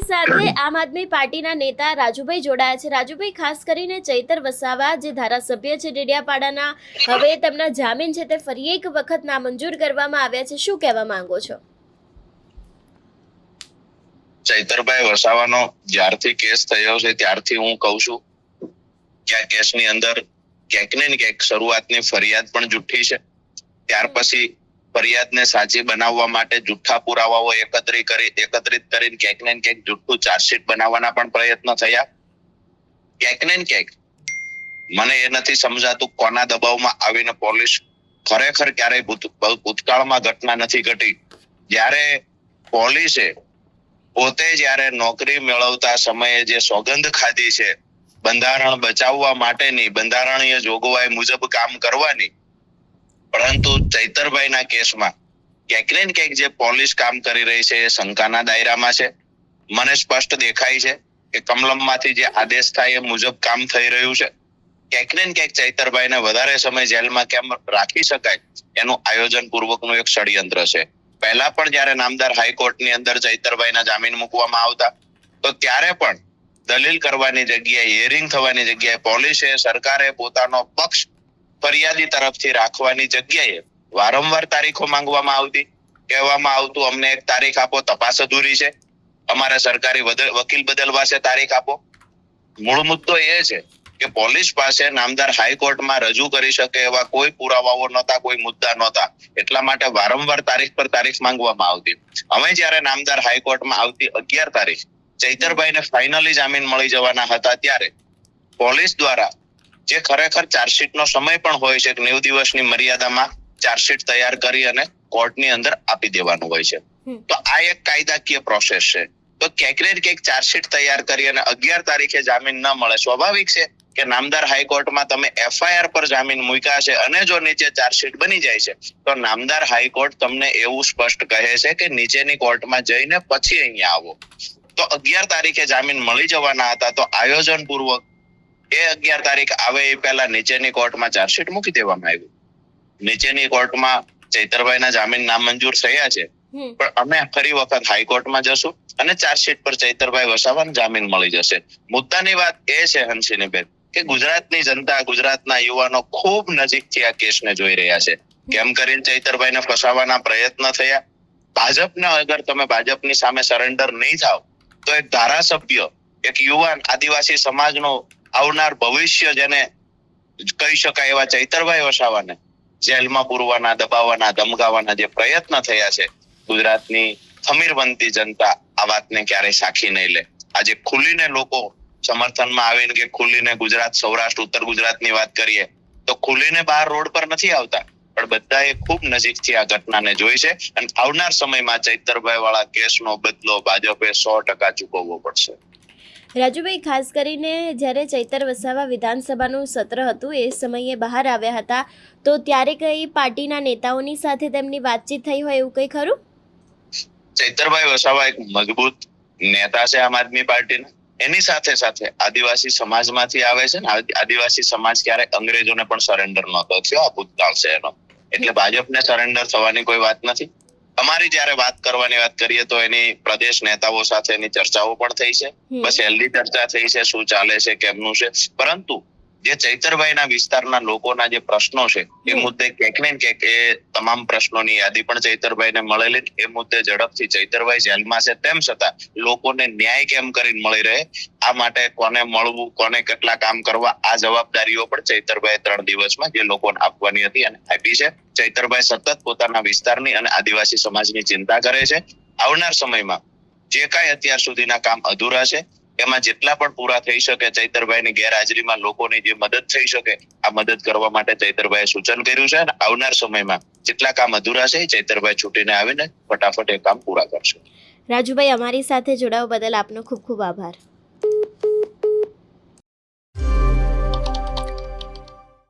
સાથે આમ આદમી પાર્ટીના નેતા રાજુભાઈ જોડાયા છે. રાજુભાઈ, ખાસ કરીને ચૈતર વસાવા જે ધારાસભ્ય છે ડેડિયાપાડાના, હવે તેમના જામીન છે તે ફરી એક વખત નામંજૂર કરવામાં આવ્યા છે. શું કહેવા માંગો છો? ચૈતરભાઈ વસાવાનો જ્યારથી કેસ થયો છે, ત્યારથી હું કહું છું કે આ કેસની અંદર ક્યાંક ને ક્યાંક શરૂઆતની ફરિયાદ પણ જુઠ્ઠી છે. ત્યાર પછી ફરિયાદને સાચી બનાવવા માટે જુઠ્ઠા પુરાવાઓ એકત્રિત કરી, એકત્રિત કરીને ક્યાંક ને ક્યાંક જુઠ્ઠું ચાર્જશીટ બનાવવાના પણ પ્રયત્ન થયા. ક્યાંક ને ક્યાંક મને એ નથી સમજાતું કોના દબાવમાં આવીને પોલીસ ખરેખર ક્યારેય ભૂતકાળમાં ઘટના નથી ઘટી. જ્યારે પોલીસે પોતે જ્યારે નોકરી મેળવતા સમયે જે સોગંદ ખાધી છે, બંધારણ બચાવવા માટેની, બંધારણીય જોગવાઈ મુજબ કામ કરવાની પરંતુ ચૈતરભાઈના કેસમાં ક્યાંક ને ક્યાંક જે પોલીસ કામ કરી રહી છે એ શંકાના દાયરામાં છે. મને સ્પષ્ટ દેખાય છે કે કમલમમાંથી જે આદેશ થાય એ મુજબ કામ થઈ રહ્યું છે. ક્યાંક ને ક્યાંક ચૈતરભાઈને વધારે સમય જેલમાં કેમ રાખી શકાય એનું આયોજન પૂર્વકનું એક ષડયંત્ર છે. પહેલા પણ જ્યારે નામદાર હાઈકોર્ટની અંદર ચૈતરભાઈના જામીન મૂકવામાં આવતા, તો ત્યારે પણ દલીલ કરવાની જગ્યાએ હિયરિંગ થવાની જગ્યાએ પોલીસે સરકારે પોતાનો પક્ષ ફરિયાદી તરફથી રાખવાની જગ્યાએ વારંવાર તારીખો માંગવામાં આવતી. કહેવામાં આવતું, અમને એક તારીખ આપો, તપાસ અધૂરી છે. અમારા સરકારી વકીલ બદલવા છે તારીખ આપો. મૂળ મુદ્દો એ છે કે પોલીસ પાસે નામદાર હાઈકોર્ટમાં રજૂ કરી શકે એવા કોઈ પુરાવાઓ નહોતા, કોઈ મુદ્દા નહોતા. એટલા માટે વારંવાર તારીખ પર તારીખ માંગવામાં આવતી. અમે જ્યારે નામદાર હાઈકોર્ટમાં આવતી અગિયાર તારીખ ચૈતરભાઈને ફાઇનલી જામીન મળી જવાના હતા ત્યારે પોલીસ દ્વારા જે ખરેખર ચાર્જશીટનો સમય પણ હોય છે નેવું દિવસની મર્યાદામાં ચાર્જશીટ તૈયાર કરી અને કોર્ટની અંદર આપી દેવાનું હોય છે. તો આ એક કાયદાકીય પ્રોસેસ છે. તો ક્યાંક ને ક્યાંક ચાર્જશીટ તૈયાર કરી અને અગિયાર તારીખે જામીન ન મળે. સ્વાભાવિક છે કે નામદાર હાઈકોર્ટમાં તમે એફઆઈઆર પર જામીન મૂક્યા છે અને જો નીચે ચાર્જશીટ બની જાય છે તો નામદાર હાઈકોર્ટ તમને એવું સ્પષ્ટ કહે છે કે નીચેની કોર્ટમાં જઈને પછી અહીંયા આવો. તો અગિયાર તારીખે જામીન મળી જવાના હતા. તો આયોજન પૂર્વક એ અગિયાર તારીખ આવે એ પહેલા નીચેની કોર્ટમાં ચાર્જશીટ મૂકી દેવામાં આવ્યું. નીચેની કોર્ટમાં ચૈતરભાઈના જામીન નામંજૂર થયા છે. પણ અમે ફરી વખત હાઈકોર્ટમાં જશું અને ચાર્જશીટ પર ચૈતરભાઈ વસાવાને જામીન મળી જશે. મુદ્દાની વાત એ છે હંસિનીબેન કે ગુજરાતની જનતા ગુજરાતના યુવાનો ખૂબ નજીકથી આ કેસને જોઈ રહ્યા છે. કેમ કરીને ચૈતરભાઈને ફસાવાના પ્રયત્ન થયા. ભાજપને અગર તમે ભાજપની સામે સરેન્ડર નહીં થાવ તો એક ધારાસભ્ય એક યુવાન આદિવાસી સમાજનો આવનાર ભવિષ્ય જેને કહી શકાય એવા ચૈતરભાઈ વસાવાને જેલમાં પૂરવાના, દબાવવાના, ધમકાવવાના જે પ્રયત્ન થયા છે, ગુજરાતની ખમીરબંધી જનતા આ વાતને ક્યારેય સાખી નહીં લે. આજે ખુલીને લોકો સમર્થનમાં આવીને કે ખુલીને ગુજરાત, સૌરાષ્ટ્ર, ઉત્તર ગુજરાતની વાત કરીએ, તો ખુલીને બહાર રોડ પર નથી આવતા. પણ બધાએ ખૂબ નજીકથી આ ઘટનાને જોઈ છે અને આવનાર સમયમાં ચૈતરભાઈ વાળા કેસનો બદલો ભાજપે સો ટકા ચૂકવવો પડશે. રાજુભાઈ, ખાસ કરીને જ્યારે ચૈતર વસાવા વિધાનસભાનું સત્ર હતું, એ સમયે બહાર આવ્યા હતા, તો ત્યારે કઈ પાર્ટીના નેતાઓની સાથે તેમની વાતચીત થઈ હોય એવું કંઈ ખરું? ચૈતરભાઈ વસાવા એક મજબૂત નેતા છે આમ આદમી પાર્ટીના. એની સાથે સાથે આદિવાસી સમાજમાંથી આવે છે ને આદિવાસી સમાજ ક્યારેક અંગ્રેજોને પણ સરેન્ડર નહોતો થયો, આ ભૂતકાળ છે એનો. એટલે ભાજપને સરેન્ડર થવાની કોઈ વાત નથી. અમારી જયારે વાત કરવાની વાત કરીએ તો એની પ્રદેશ નેતાઓ સાથે એની ચર્ચાઓ પણ થઈ છે. બસ હેલ્ધી ચર્ચા થઈ છે શું ચાલે છે કેમનું છે. પરંતુ જે ચૈતરભાઈના વિસ્તારના લોકોના જે પ્રશ્નો છે એ મુદ્દે ક્યાંક ને ક્યાંક એ તમામ પ્રશ્નોની યાદી પણ ચૈતરભાઈને મળેલી એ મુદ્દે ઝડપથી ચૈતરભાઈ જેલમાં છે તેમ છતાં લોકોને ન્યાય કેમ કરીને મળી રહે? આ માટે કોને મળવું કોને કેટલા કામ કરવા આ જવાબદારીઓ પણ ચૈતરભાઈ ત્રણ દિવસમાં જે લોકોને આપવાની હતી અને આપી છે. ચૈતરભાઈ સતત પોતાના વિસ્તારની અને આદિવાસી સમાજની ચિંતા કરે છે. આવનાર સમયમાં જે કાંઈ અત્યાર સુધીના કામ અધૂરા છે એમાં જેટલા પણ પૂરા થઈ શકે ચૈતરભાઈની ગેરહાજરીમાં લોકોની જે મદદ થઈ શકે, આ મદદ કરવા માટે ચૈતરભાઈએ સૂચન કર્યું છે અને આવનાર સમયમાં જેટલા કામ અધૂરા છે ચૈતરભાઈ છૂટીને આવીને ફટાફટ એ કામ પૂરા કરશે. રાજુભાઈ, અમારી સાથે જોડાવા બદલ આપનો ખૂબ ખૂબ આભાર.